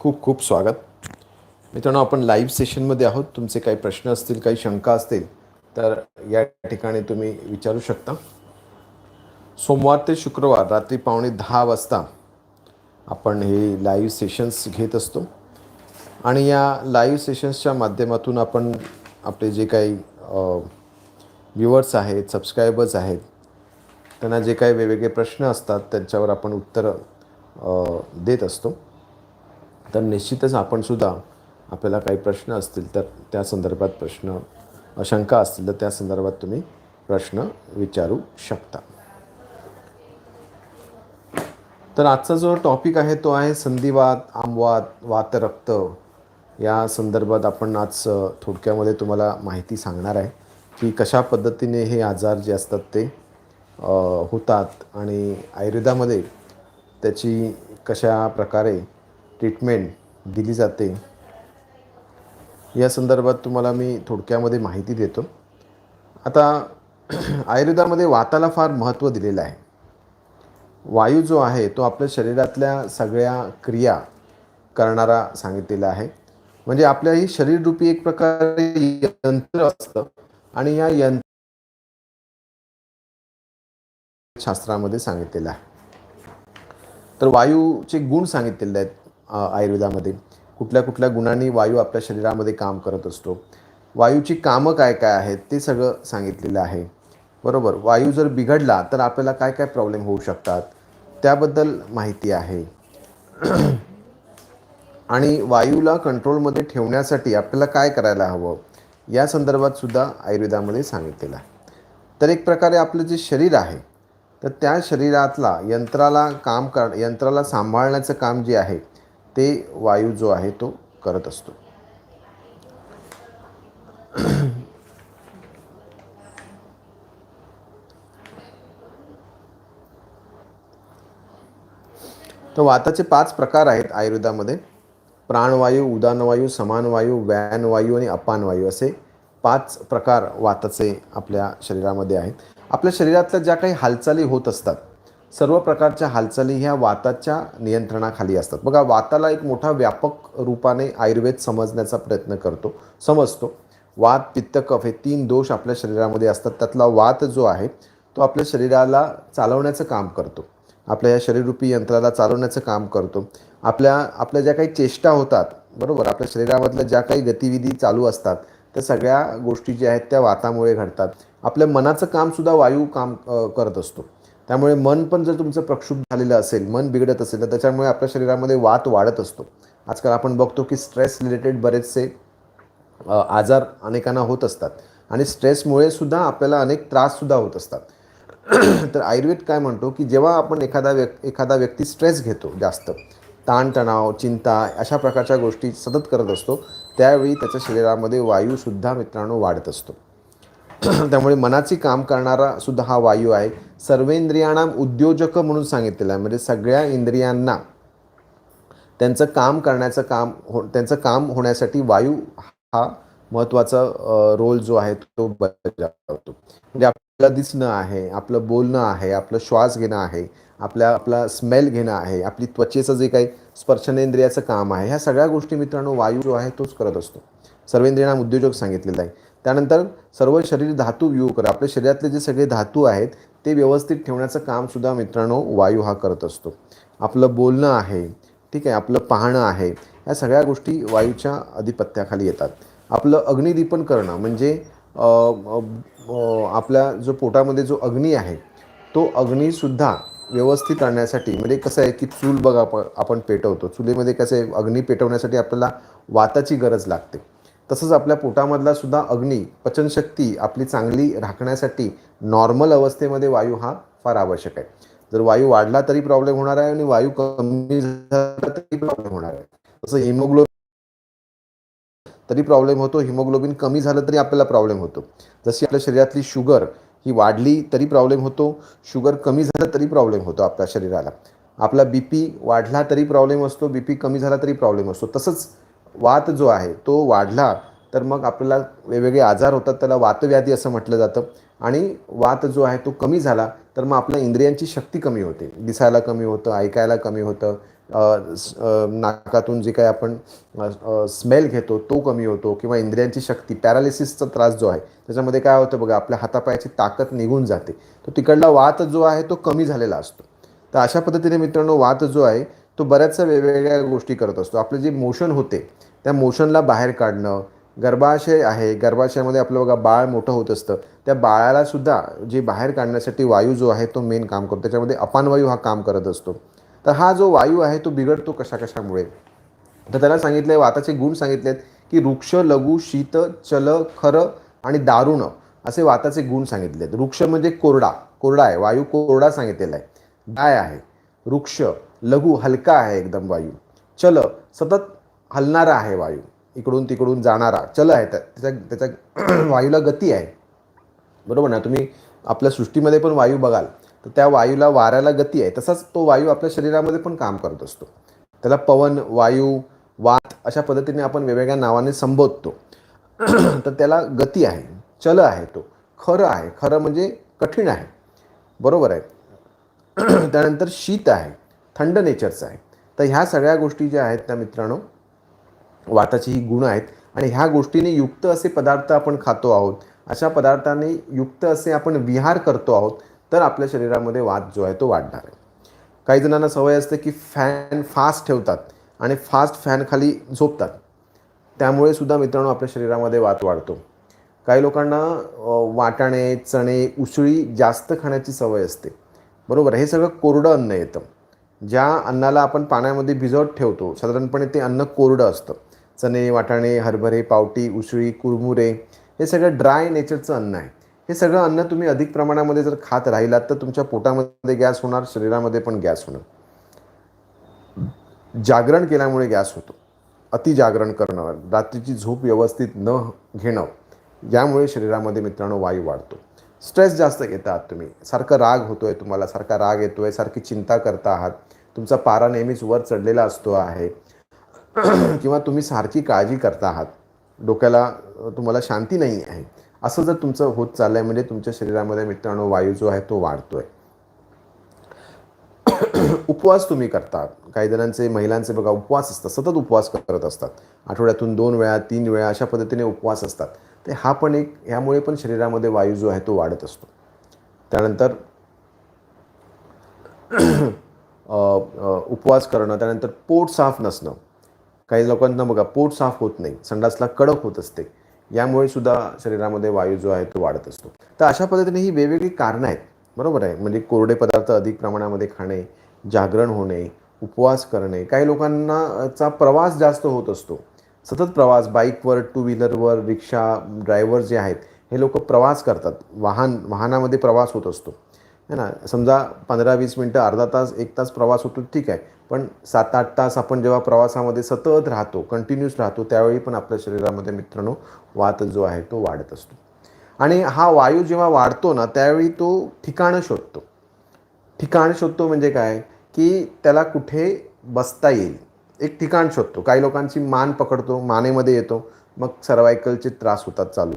खूप खूप स्वागत. मित्रांनो आपण लाईव्ह सेशनमध्ये आहोत. तुमचे काही प्रश्न असतील काही शंका असतील तर या ठिकाणी तुम्ही विचारू शकता. सोमवार ते शुक्रवार रात्री पावणे दहा वाजता आपण हे लाईव्ह सेशन्स घेत असतो. आणि या लाईव्ह सेशन्सच्या माध्यमातून आपण आपले जे काही व्ह्युअर्स आहेत सबस्क्रायबर्स आहेत त्यांना जे काही वेगवेगळे प्रश्न असतात त्यांच्यावर आपण उत्तरं देत असतो. तर निश्चितच आपणसुद्धा आपल्याला काही प्रश्न असतील तर त्या संदर्भात प्रश्न शंका असतील तर त्या संदर्भात तुम्ही प्रश्न विचारू शकता. तर आजचा जो टॉपिक आहे तो आहे संधिवात आमवात वातरक्त. या संदर्भात आपण आज थोडक्यामध्ये तुम्हाला माहिती सांगणार आहे की कशा पद्धतीने हे आजार जे असतात ते होतात आणि आयुर्वेदामध्ये त्याची कशा प्रकारे ट्रीटमेंट दिली जाते. या संदर्भात तुम्हाला मी थोडक्यामध्ये माहिती देतो. आता आयुर्वेदामध्ये वाताला फार महत्त्व दिलेलं आहे. वायू जो आहे तो आपल्या शरीरातल्या सगळ्या क्रिया करणारा सांगितलेला आहे. म्हणजे आपल्या ही शरीररूपी एक प्रकारे यंत्र असतं आणि या यंत्र शास्त्रामध्ये सांगितलेलं आहे. तर वायूचे गुण सांगितलेले आहेत. आयुर्वेदामध्ये. कुठल्या कुठल्या गुणांनी वायू आपल्या शरीरामध्ये काम करत असतो. वायूची कामं काय काय आहेत ते सगळं सांगितलेलं आहे. बरोबर? वायू जर बिघडला तर आपल्याला काय काय प्रॉब्लेम होऊ शकतात? त्याबद्दल माहिती आहे. आणि वायूला कंट्रोलमध्ये ठेवण्यासाठी आपल्याला काय करायला हवं? या संदर्भात सुद्धा आयुर्वेदामध्ये सांगितलेलं आहे. तर एक प्रकारे आपलं जे शरीर आहे तर त्या शरीरातला यंत्राला काम कर यंत्राला सांभाळण्याचं काम जे आहे ते वायू जो आहे तो करत असतो. तर वाताचे पाच प्रकार आहेत आयुर्वेदामध्ये. प्राणवायू उदानवायू समानवायू व्यानवायू आणि अपानवायू असे पाच प्रकार वाताचे आपल्या शरीरामध्ये आहेत. आपल्या शरीरातल्या ज्या काही हालचाली होत असतात सर्व प्रकारच्या हालचाली ह्या वाताच्या नियंत्रणाखाली असतात. बघा वाताला एक मोठा व्यापक रूपाने आयुर्वेद समजण्याचा प्रयत्न करतो समजतो. वात पित्त कफ हे तीन दोष आपल्या शरीरामध्ये असतात. त्यातला वात जो आहे तो आपल्या शरीराला चालवण्याचं काम करतो. आपल्या या शरीररूपी यंत्राला चालवण्याचं काम करतो. आपल्या आपल्या ज्या काही चेष्टा होतात बरोबर? आपल्या शरीरामधल्या ज्या काही गतिविधी चालू असतात त्या सगळ्या गोष्टी ज्या आहेत त्या वातामुळे घडतात. आपल्या मनाचं कामसुद्धा वायू काम करत असतो. त्यामुळे मन पण जर तुमचं प्रक्षुब्ध झालेलं असेल मन बिघडत असेल तर त्याच्यामुळे आपल्या शरीरामध्ये वात वाढत असतो. आजकाल आपण बघतो की स्ट्रेस रिलेटेड बरेचसे आजार अनेकांना होत असतात. आणि स्ट्रेसमुळे सुद्धा आपल्याला अनेक त्राससुद्धा होत असतात. तर आयुर्वेद काय म्हणतो की जेव्हा आपण एखादा व्यक् एखादा व्यक्ती स्ट्रेस घेतो जास्त ताणतणाव चिंता अशा प्रकारच्या गोष्टी सतत करत असतो त्यावेळी त्याच्या शरीरामध्ये वायूसुद्धा मित्रांनो वाढत असतो. त्यामुळे मनाची काम करणारा सुद्धा हा वायू आहे. सर्वेंद्रियांना उद्योजक म्हणून सांगितलेला आहे. म्हणजे सगळ्या इंद्रियांना त्यांचं काम करण्याचं काम हो त्यांचं काम होण्यासाठी वायू हा महत्त्वाचा रोल जो आहे तो बजावतो. म्हणजे आपल्याला दिसणं आहे आपलं बोलणं आहे आपलं श्वास घेणं आहे आपल्या आपला स्मेल घेणं आहे आपली त्वचेचं जे काही स्पर्शनेंद्रियाचं काम आहे ह्या सगळ्या गोष्टी मित्रांनो वायू जो आहे तोच करत असतो. सर्वेंद्रियांना उद्योजक सांगितलेलं आहे. त्यानंतर सर्व शरीर धातू व्यू कर. आपल्या शरीरातले जे सगळे धातू आहेत ते व्यवस्थित ठेवण्याचं कामसुद्धा मित्रांनो वायू हा करत असतो. आपलं बोलणं आहे ठीक आहे आपलं पाहणं आहे या सगळ्या गोष्टी वायूच्या अधिपत्याखाली येतात. आपलं अग्निदीपन करणं म्हणजे आपल्या जो पोटामध्ये जो अग्नी आहे तो अग्नीसुद्धा व्यवस्थित आणण्यासाठी म्हणजे कसं आहे की चूल बघा आपण पेटवतो. चुलीमध्ये कसं आहे अग्नी पेटवण्यासाठी आपल्याला वाताची गरज लागते. तसंच आपल्या पोटामधला सुद्धा अग्नी पचनशक्ती आपली चांगली राखण्यासाठी नॉर्मल अवस्थेमध्ये वायू हा फार आवश्यक आहे. जर वायू वाढला तरी प्रॉब्लेम होणार आहे आणि वायू कमी झाला तरी प्रॉब्लेम होणार आहे. तसं हिमोग्लोबिन तरी प्रॉब्लेम होतो हिमोग्लोबिन कमी झालं तरी आपल्याला प्रॉब्लेम होतो. जशी आपल्या शरीरातली शुगर ही वाढली तरी प्रॉब्लेम होतो शुगर कमी झालं तरी प्रॉब्लेम होतो आपल्या शरीराला. आपला बी पी वाढला तरी प्रॉब्लेम असतो बी पी कमी झाला तरी प्रॉब्लेम असतो. तसंच वात जो आहे तो वाढला तर मग आपल्याला वेगवेगळे आजार होतात त्याला वातव्याधी असं म्हटलं जातं. आणि वात जो आहे तो कमी झाला तर मग आपल्या इंद्रियांची शक्ती कमी होते. दिसायला कमी होतं ऐकायला कमी होतं. नाकातून जे काही आपण स्मेल घेतो तो कमी होतो किंवा इंद्रियांची शक्ती पॅरालिसिसचा त्रास जो आहे त्याच्यामध्ये काय होतं बघा आपल्या हातापायाची ताकद निघून जाते. तो तिकडला वात जो आहे तो कमी झालेला असतो. तर अशा पद्धतीने मित्रांनो वात जो आहे तो बऱ्याचशा वेगवेगळ्या गोष्टी करत असतो. आपलं जे मोशन होते त्या मोशनला बाहेर काढणं गर्भाशय आहे गर्भाशयामध्ये आपलं बघा बाळ मोठं होत असतं त्या बाळालासुद्धा जे बाहेर काढण्यासाठी वायू जो आहे तो मेन काम करतो. त्याच्यामध्ये अपानवायू हा काम करत असतो. तर हा जो वायू आहे तो बिघडतो कशा कशामुळे तर त्याला सांगितलं आहे वाताचे गुण सांगितलेत की वृक्ष लघु शीत चल खरं आणि दारुण असे वाताचे गुण सांगितलेत. वृक्ष म्हणजे कोरडा कोरडा आहे वायू कोरडा सांगितलेला आहे. गाय आहे. वृक्ष लघु हलका आहे एकदम वायू. चल सतत हलणारा आहे वायू. इकडून तिकडून जाणारा. चल आहे त्या- त्याच्या त्याच्या वायूला गती आहे. बरोबर ना? तुम्ही आपल्या सृष्टीमध्ये पण वायू बघाल तर त्या वायूला वाऱ्याला गती आहे. तसाच तो वायू आपल्या शरीरामध्ये पण काम करत असतो. त्याला पवन वायू वात अशा पद्धतीने आपण वेगवेगळ्या नावाने संबोधतो. तर त्याला गती आहे. चल आहे तो. खरं आहे. खरं म्हणजे कठीण आहे. बरोबर आहे. त्यानंतर शीत आहे थंड नेचरचं आहे. तर ह्या सगळ्या गोष्टी ज्या आहेत त्या मित्रांनो वाताची ही गुण आहेत आणि ह्या गोष्टीने युक्त असे पदार्थ आपण खातो आहोत अशा पदार्थाने युक्त असे आपण विहार करतो आहोत तर आपल्या शरीरामध्ये वात जो आहे तो वाढणार आहे. काही जणांना सवय असते की फॅन फास्ट ठेवतात आणि फास्ट फॅनखाली झोपतात. त्यामुळे सुद्धा मित्रांनो आपल्या शरीरामध्ये वात वाढतो. काही लोकांना वाटाणे चणे उसळी जास्त खाण्याची सवय असते. बरोबर हे सगळं कोरडं अन्न येतं. ज्या अन्नाला आपण पाण्यामध्ये भिजवत ठेवतो साधारणपणे ते अन्न कोरडं असतं. चणे वाटाणे हरभरे पावटी उसळी कुरमुरे हे सगळं ड्राय नेचरचं अन्न आहे. हे सगळं अन्न तुम्ही अधिक प्रमाणामध्ये जर खात राहिलात तर तुमच्या पोटामध्ये गॅस होणार शरीरामध्ये पण गॅस होणार. जागरण केल्यामुळे गॅस होतो. अति जागरण करणं रात्रीची झोप व्यवस्थित न घेणं यामुळे शरीरामध्ये मित्रांनो वायू वाढतो. स्ट्रेस जास्त घेतात तुम्ही. सारखं राग होतो आहे तुम्हाला सारखा राग येतो आहे सारखी चिंता करता आहात. तुमचा पारा नेहमीच वर चढलेला असतो आहे. किंवा तुम्ही सारखी काळजी करता आहात. डोक्याला तुम्हाला शांती नाही आहे. असं जर तुमचं होत चाललं आहे म्हणजे तुमच्या शरीरामध्ये मित्रांनो वायू जो आहे तो वाढतो आहे उपवास तुम्ही करतात. काही जणांचे महिलांचे बघा उपवास असतात. सतत उपवास करत असतात. आठवड्यातून दोन वेळा तीन वेळा अशा पद्धतीने उपवास असतात. ते हा पण एक ह्यामुळे पण शरीरामध्ये वायू जो आहे तो वाढत असतो. त्यानंतर उपवास करणं त्यानंतर पोट साफ नसणं. काही लोकांना बघा पोट साफ होत नाही संडासला कडक होत असते. यामुळे सुद्धा शरीरामध्ये वायू जो आहे तो वाढत असतो. तर अशा पद्धतीने ही वेगवेगळी कारणं आहेत. बरोबर आहे? म्हणजे कोरडे पदार्थ अधिक प्रमाणामध्ये खाणे जागरण होणे उपवास करणे काही लोकांना चा प्रवास जास्त होत असतो. सतत प्रवास बाईकवर टू व्हीलरवर रिक्षा ड्रायव्हर जे आहेत हे लोक प्रवास करतात. वाहन वाहनामध्ये प्रवास होत असतो. है ना? समजा पंधरा वीस मिनटं अर्धा तास एक तास प्रवास होतो ठीक आहे. पण सात आठ तास आपण जेव्हा प्रवासामध्ये सतत राहतो कंटिन्यूस राहतो त्यावेळी पण आपल्या शरीरामध्ये मित्रांनो वात जो आहे तो वाढत असतो. आणि हा वायू जेव्हा वाढतो ना त्यावेळी तो ठिकाणं शोधतो. ठिकाण शोधतो म्हणजे काय? की त्याला कुठे बसता येईल. एक ठिकाण शोधतो. काही लोकांची मान पकडतो मानेमध्ये येतो. मग सर्वायकलचे त्रास होतात चालू.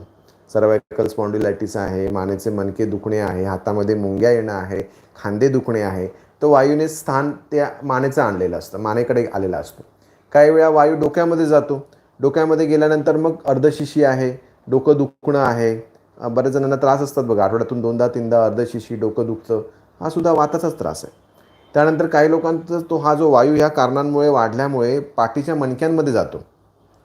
सर्वायकल स्पॉन्डिलायटिस आहे मानेचे मनके दुखणे आहे हातामध्ये मुंग्या येणं आहे खांदे दुखणे आहे. तो वायूने स्थान त्या मानेचं आणलेलं असतं मानेकडे आलेला असतो. काही वेळा वायू डोक्यामध्ये जातो. डोक्यामध्ये गेल्यानंतर मग अर्धशिशी आहे डोकं दुखणं आहे. बऱ्याच जणांना त्रास असतात बघा आठवड्यातून दोनदा तीनदा अर्धशिशी डोकं दुखतं. हा सुद्धा वाताचाच त्रास आहे. त्यानंतर काही लोकांचा तो हा जो वायू ह्या कारणांमुळे वाढल्यामुळे पाठीच्या मणक्यांमध्ये जातो.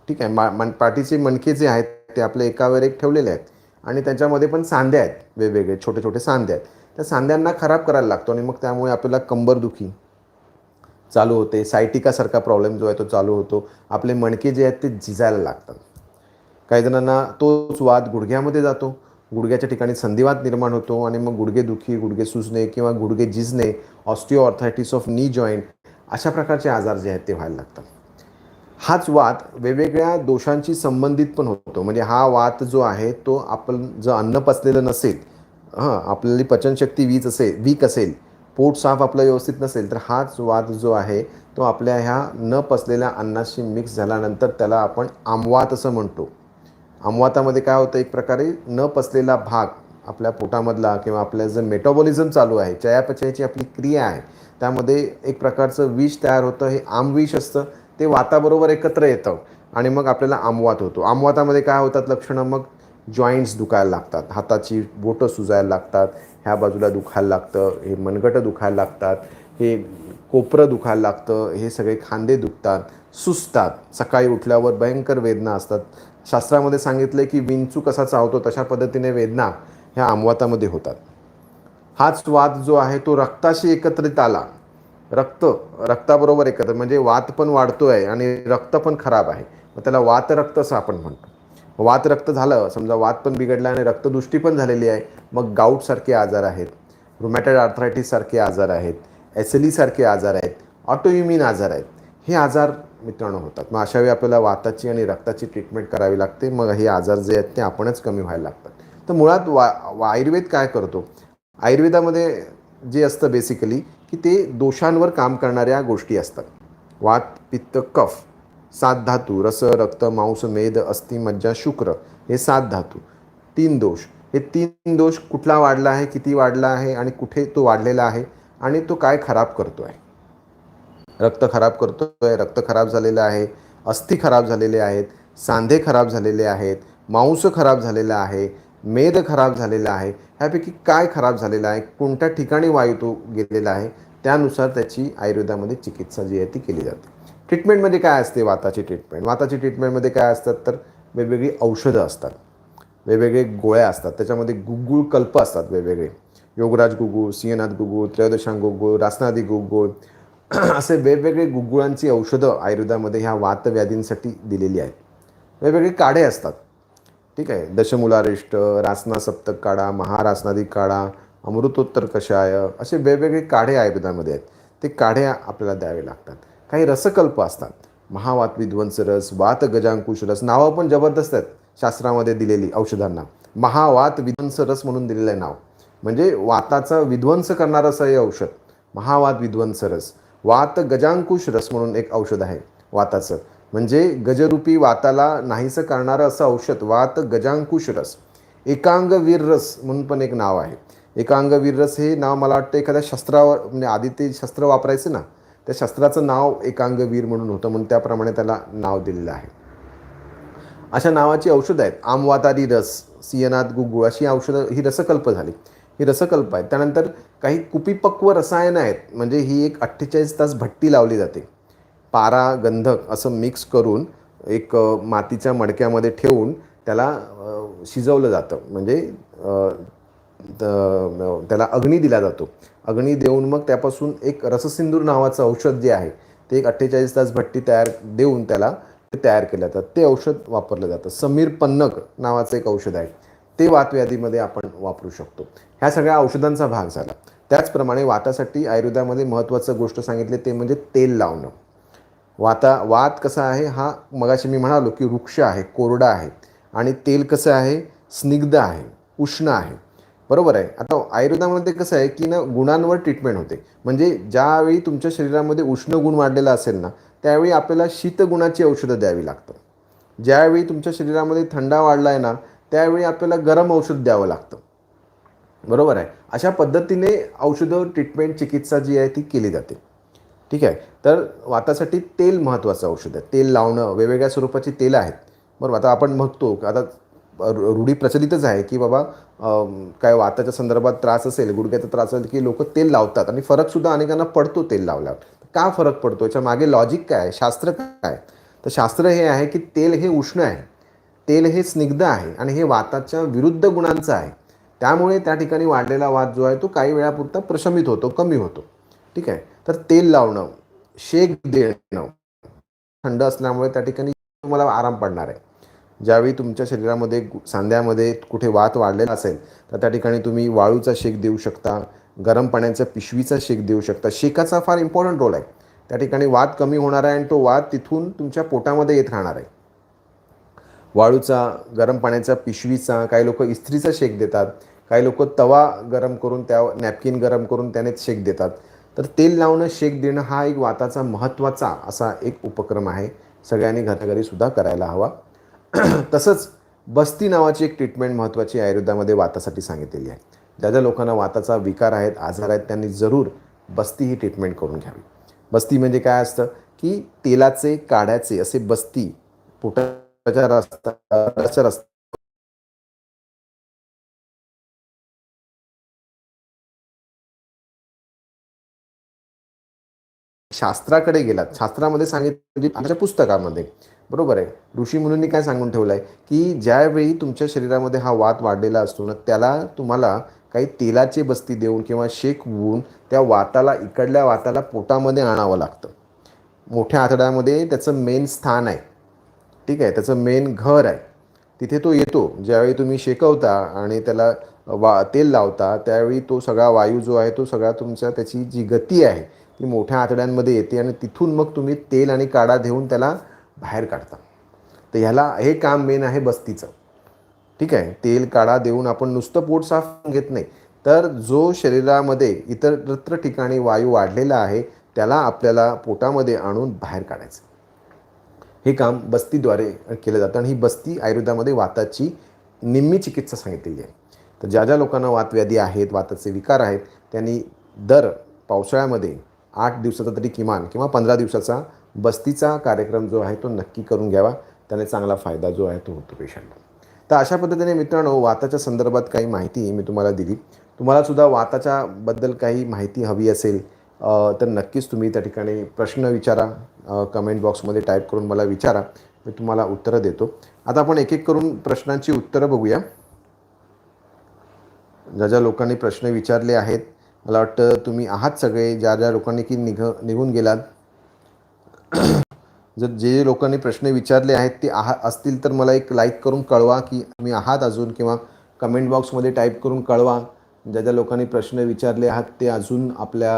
ठीक आहे मा मन पाठीचे मणके जे आहेत ते आपले एकावर एक ठेवलेले आहेत आणि त्याच्यामध्ये पण सांधे आहेत वेगवेगळे छोटे छोटे सांधे आहेत. त्या सांध्यांना खराब करायला लागतो आणि मग त्यामुळे आपल्याला कंबरदुखी चालू होते सायटिकासारखा प्रॉब्लेम जो आहे तो चालू होतो. आपले मणके जे आहेत ते झिजायला लागतात. काही जणांना तोच वाद गुडघ्यामध्ये जातो. गुडघ्याच्या ठिकाणी संधिवात निर्माण होतो आणि मग गुडघेदुखी गुडघे सुजणे किंवा गुडघे झिजणे osteoarthritis of knee joint अशा प्रकारचे आजार जे आहेत ते व्हायला लागतात. हाच वात वेगवेगळ्या दोषांशी संबंधित पण होतो. म्हणजे हा वात जो आहे तो आपण जर अन्न पचलेलं नसेल हां आपल्याली पचनशक्ती वीज असेल वीक असेल पोट साफ आपलं व्यवस्थित नसेल तर हाच वात जो आहे तो आपल्या ह्या न पचलेल्या अन्नाशी मिक्स झाल्यानंतर त्याला आपण आमवात असं म्हणतो. आमवातामध्ये काय होतं एक प्रकारे न पसलेला भाग आपल्या पोटामधला किंवा आपल्या जे मेटाबॉलिझम चालू आहे चयापचयाची आपली क्रिया आहे त्यामध्ये एक प्रकारचं विष तयार होतं हे आमविष असतं ते वाताबरोबर एकत्र येतं आणि मग आपल्याला आमवात होतो. आमवातामध्ये काय होतात लक्षणं? मग जॉईंट्स दुखायला लागतात हाताची बोटं सुजायला लागतात ह्या बाजूला दुखायला लागतं हे मनगटं दुखायला लागतात हे कोपरं दुखायला लागतं हे सगळे खांदे दुखतात सुसतात. सकाळी उठल्यावर भयंकर वेदना असतात. शास्त्रामध्ये सांगितलं की विंचू कसा चावतो तशा पद्धतीने वेदना ह्या आमवातामध्ये होतात. हाच वाद जो आहे तो रक्ताशी एकत्रित आला. रक्त रक्ताबरोबर एकत्र म्हणजे वात पण वाढतो आहे आणि रक्त पण खराब आहे. मग त्याला वात रक्त असं आपण म्हणतो. वात रक्त झालं समजा वात पण बिघडला आणि रक्तदृष्टी पण झालेली आहे मग गाऊटसारखे आजार आहेत. रुमॅटेड आर्थरायटीससारखे आजार आहेत. एसएलीसारखे आजार आहेत ऑटोइम्युन आजार आहेत हे आजार मित्रांनो होतात. मग अशावेळी आपल्याला वाताची आणि रक्ताची ट्रीटमेंट करावी लागते मग हे आजार जे आहेत ते आपणच कमी व्हायला लागतात. तर मुळात वा वा- आयुर्वेद काय करतो? आयुर्वेदामध्ये जे असतं बेसिकली की ते दोषांवर काम करणाऱ्या गोष्टी असतात. वात पित्त कफ सात धातू रस रक्त मांस मेद अस्थि मज्जा शुक्र हे सात धातू. तीन दोष. हे तीन दोष कुठला वाढला आहे किती वाढला आहे आणि कुठे तो वाढलेला आहे? आणि तो काय खराब करतो आहे रक्त खराब करतो आहे रक्त खराब झालेलं आहे अस्थि खराब झालेले आहेत सांधे खराब झालेले आहेत मांस खराब झालेला आहे मेद खराब झालेला आहे ह्यापैकी काय खराब झालेलं आहे कोणत्या ठिकाणी वायू तो गेलेला आहे त्यानुसार त्याची आयुर्वेदामध्ये चिकित्सा जी आहे ती केली जाते. ट्रीटमेंटमध्ये काय असते? वाताची ट्रीटमेंट. वाताची ट्रीटमेंटमध्ये काय असतात तर वेगवेगळी औषधं असतात. वेगवेगळे गोळ्या असतात. त्याच्यामध्ये गुगुळ कल्प असतात वेगवेगळे. योगराज गुगुळ सिंहनाथ गुगुळ त्रयोदशांग गुगुळ रासनादी गुगुळ असे वेगवेगळे गुगुळांची औषधं आयुर्वेदामध्ये ह्या वातव्याधींसाठी दिलेली आहेत. वेगवेगळे काढे असतात. ठीक आहे? दशमुलारिष्ट रासना सप्तक काढा महारासनादी काढा अमृतोत्तर कषाय असे वेगवेगळे काढे आयुर्वेदामध्ये आहेत. ते काढे आपल्याला द्यावे लागतात. काही रसकल्प असतात. महावात विध्वंस रस वात गजांकुश रस नावं पण जबरदस्त आहेत शास्त्रामध्ये दिलेली औषधांना. महावात विध्वंस रस म्हणून दिलेलं आहे नाव. म्हणजे वाताचा विध्वंस करणारं असं हे औषध. महावात विध्वंस रस. वात गजांकुश रस म्हणून एक औषध आहे वाताचं. म्हणजे गजरूपी वाताला नाहीसं करणारं असं औषध वात गजांकुश रस. एकांग वीर रस म्हणून पण एक नाव आहे. एकांग वीर रस हे नाव मला वाटतं एखाद्या शस्त्रावर म्हणजे आधी ते शस्त्र वापरायचं ना त्या शस्त्राचं नाव एकांग वीर म्हणून होतं म्हणून त्याप्रमाणे त्याला नाव दिलेलं आहे. अशा नावाची औषधं आहेत. आमवातारी रस सियनाथ गुगुळ अशी औषधं ही रसकल्प झाली. ही रसकल्प आहेत. त्यानंतर काही कुपिपक्व रसायनं आहेत. म्हणजे ही एक अठ्ठेचाळीस तास भट्टी लावली जाते. पारा गंधक असं मिक्स करून एक मातीच्या मडक्यामध्ये ठेवून त्याला शिजवलं जातं. म्हणजे त- त्याला अग्नी दिला जातो. अग्नी देऊन मग त्यापासून एक रससिंदूर नावाचं औषध जे आहे ते एक अठ्ठेचाळीस तास भट्टी तयार देऊन त्याला ते तयार केलं जातं. ते औषध वापरलं जातं. समीर पन्नक नावाचं एक औषध आहे. ते वातव्याधीमध्ये आपण वापरू शकतो. ह्या सगळ्या औषधांचा भाग झाला. त्याचप्रमाणे वातासाठी आयुर्वेदामध्ये महत्त्वाचं गोष्ट सांगितली ते म्हणजे तेल लावणं. वाता वात कसा आहे? हा मगाशी मी म्हणालो की वृक्ष आहे कोरडा आहे. आणि तेल कसं आहे? स्निग्ध आहे उष्ण आहे. बरोबर आहे. आता आयुर्वेदामध्ये कसं आहे की ना गुणांवर ट्रीटमेंट होते. म्हणजे ज्यावेळी तुमच्या शरीरामध्ये उष्ण गुण वाढलेला असेल ना त्यावेळी आपल्याला शीतगुणाची औषधं द्यावी लागतात. ज्यावेळी तुमच्या शरीरामध्ये थंडा वाढला आहे ना त्यावेळी आपल्याला गरम औषध द्यावं लागतं. बरोबर आहे? अशा पद्धतीने औषधं ट्रीटमेंट चिकित्सा जी आहे ती केली जाते. ठीक आहे? तर वातासाठी तेल महत्त्वाचं औषध आहे. तेल लावणं वेगवेगळ्या स्वरूपाची तेलं आहेत. बरोबर? आता आपण बघतो आता रूढी प्रचलितच आहे की बाबा काय वाताच्या संदर्भात त्रास असेल गुडघ्याचा त्रास असेल की लोक तेल लावतात आणि फरकसुद्धा अनेकांना पडतो तेल लावल्यावर. का फरक पडतो? याच्या मागे लॉजिक काय आहे? शास्त्र काय आहे? तर शास्त्र हे आहे की तेल हे उष्ण आहे. तेल हे स्निग्ध आहे आणि हे वाताच्या विरुद्ध गुणांचं आहे. त्यामुळे त्या ठिकाणी वाढलेला वाद जो आहे तो काही वेळापुरता प्रशमित होतो कमी होतो. ठीक आहे? तर तेल लावणं शेक देणं थंड असल्यामुळे त्या ठिकाणी तुम्हाला आराम पडणार आहे. ज्यावेळी तुमच्या शरीरामध्ये सांध्यामध्ये कुठे वात वाढलेला असेल तर त्या ठिकाणी तुम्ही वाळूचा शेक देऊ शकता गरम पाण्याच्या पिशवीचा शेक देऊ शकता. शेकाचा फार इम्पॉर्टंट रोल आहे. त्या ठिकाणी वात कमी होणार आहे आणि तो वात तिथून तुमच्या पोटामध्ये येत राहणार आहे. वाळूचा गरम पाण्याचा पिशवीचा काही लोक इस्त्रीचा शेक देतात. काही लोक तवा गरम करून त्या नॅपकिन गरम करून त्याने शेक देतात. तर तेल लावणं शेक देणं हा एक वाताचा महत्त्वाचा असा एक उपक्रम आहे. सगळ्यांनी घराघरी सुद्धा करायला हवा. तसंच बस्ती नावाची एक ट्रीटमेंट महत्त्वाची आयुर्वेदामध्ये वातासाठी सांगितलेली आहे. ज्या ज्या लोकांना वाताचा विकार आहेत आजार आहेत त्यांनी जरूर बस्ती ही ट्रीटमेंट करून घ्यावी. बस्ती म्हणजे काय असतं की तेलाचे काढ्याचे असे बस्ती प्रचार असतात प्रचार असतात. शास्त्राकडे गेलात. शास्त्रामध्ये सांगितलं आमच्या पुस्तकामध्ये. बरोबर आहे. ऋषी मुनींनी काय सांगून ठेवलं आहे की ज्यावेळी तुमच्या शरीरामध्ये हा वात वाढलेला असतो ना त्याला तुम्हाला काही तेलाची बस्ती देऊन किंवा शेक होऊन त्या वाताला इकडल्या वाताला पोटामध्ये आणावं लागतं. मोठ्या आतड्यामध्ये त्याचं मेन स्थान आहे. ठीक आहे त्याचं मेन घर आहे. तिथे तो येतो ज्यावेळी तुम्ही शेकवता आणि त्याला वा तेल लावता त्यावेळी तो सगळा वायू जो आहे तो सगळा तुमच्या त्याची जी गती आहे ती मोठ्या आतड्यांमध्ये येते आणि तिथून मग तुम्ही तेल आणि काढा देऊन त्याला बाहेर काढता. तर ह्याला हे काम मेन आहे बस्तीचं. ठीक आहे तेल काढा देऊन आपण नुसतं पोट साफ घेत नाही. तर जो शरीरामध्ये इतरत्र ठिकाणी वायू वाढलेला आहे त्याला आपल्याला पोटामध्ये आणून बाहेर काढायचं. हे काम बस्तीद्वारे केलं जातं आणि ही बस्ती आयुर्वेदामध्ये वाताची निम्मी चिकित्सा सांगितलेली आहे. तर ज्या ज्या लोकांना वातव्याधी आहेत वाताचे विकार आहेत त्यांनी दर पावसाळ्यामध्ये आठ दिवसाचा तरी किमान किंवा पंधरा दिवसाचा बस्तीचा कार्यक्रम जो आहे तो नक्की करून घ्यावा. त्याने चांगला फायदा जो आहे तो होतो पेशंटला तर अशा पद्धतीने मित्रांनो वाताच्या संदर्भात काही माहिती मी तुम्हाला दिली. तुम्हालासुद्धा वाताच्याबद्दल काही माहिती हवी असेल तर नक्कीच तुम्ही त्या ठिकाणी प्रश्न विचारा. कमेंट बॉक्समध्ये टाईप करून मला विचारा. मी तुम्हाला उत्तरं देतो. आता आपण एक एक करून प्रश्नांची उत्तरं बघूया. ज्या ज्या लोकांनी प्रश्न विचारले आहेत मला वाटतं तुम्ही आहात सगळे. ज्या ज्या लोकांनी की निघ निघून गेलात. जर जे जे लोकांनी प्रश्न विचारले आहेत ते आहा असतील तर मला एक लाईक करून कळवा की तुम्ही आहात अजून किंवा कमेंट बॉक्समध्ये टाईप करून कळवा. ज्या ज्या लोकांनी प्रश्न विचारले आहात ते अजून आपल्या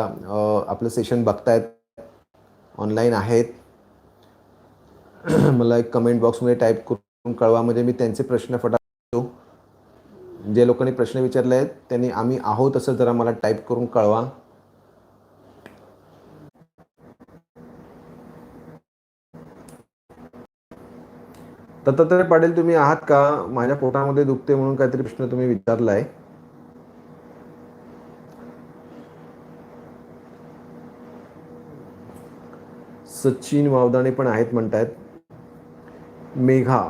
आपलं सेशन बघतायत. ऑनलाईन आहेत. मला एक कमेंट बॉक्समध्ये टाईप करून कळवा म्हणजे मी त्यांचे प्रश्न फटाफट जे लोकांनी प्रश्न विचारले आहेत त्यांनी आम्ही आहोत असं जरा मला टाईप करून कळवा. दत्तात्रय पाटील तुम्ही आहात का? माझ्या पोटामध्ये दुखते म्हणून काहीतरी प्रश्न तुम्ही विचारला आहे सचिन वावदाणे पण आहेत म्हणतायत. मेघा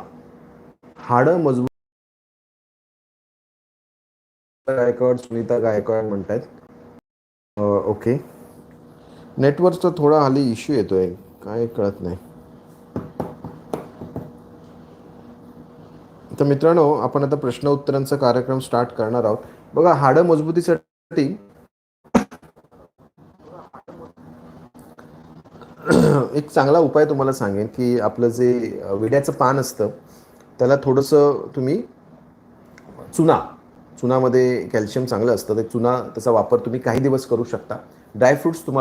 हाडं मजबूत गायकवाड सुनीता गायकवाड म्हणतायत. ओके. नेटवर्कचा थोडा हल्ली इश्यू येतोय. काय कळत नाही. तर मित्रांनो आपण आता प्रश्न उत्तरांचा कार्यक्रम स्टार्ट करणार आहोत. बघा हाडं मजबूतीसाठी एक चांगला उपाय तुम्हाला सांगेन की आपलं जे विड्याचं पान असतं त्याला थोडंसं तुम्ही चुना चुनामध्ये कॅल्शियम चांगलं असतं ते चुना त्याचा वापर तुम्ही काही दिवस करू शकता. ड्रायफ्रुट्स तुम्हाला